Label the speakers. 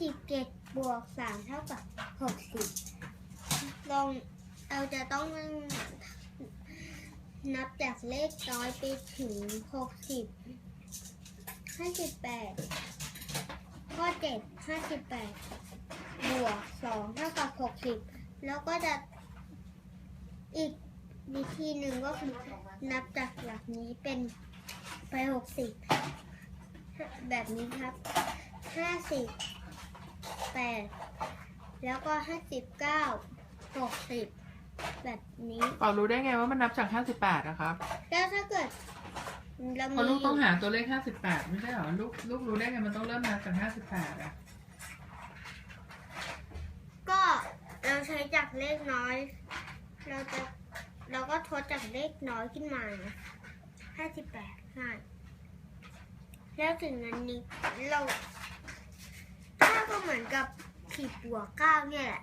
Speaker 1: สิบเจ็ดบวกสามเท่ากับหกสิบลองเราจะต้องนับจากเลขน้อยไปถึงหกสิบห้าสิบแปดข้อเจ็ดห้าสิบแปดบวกสองเท่ากับหกสิบแล้วก็จะอีกวิธีหนึ่งก็คือนับจากหลักนี้เป็นไปหกสิบแบบนี้ครับห้าสิบ ปดแล้วก็ห้าสิบเก้าหกสิบแบบนี้
Speaker 2: เปารู้ได้ไงว่ามันนับจาก58นะครับ
Speaker 1: แล้วถ้าเกิดเรา
Speaker 2: เพราะ
Speaker 1: มี
Speaker 2: ลูกต้องหาตัวเลข58ไม่ใช่เหรอลูกลูกรู้ได้ไงมันต้องเริ่มนับจาก58อะ
Speaker 1: ก็เราใช้จากเลขน้อย เราจะเราก็ทดจากเลขน้อยขึ้นมาห้าสิบแปดง่ายแล้วถึงนั้นนี้เราถ้า ก็เหมือนกับสิบบวกเก้าเนี่ยแหละ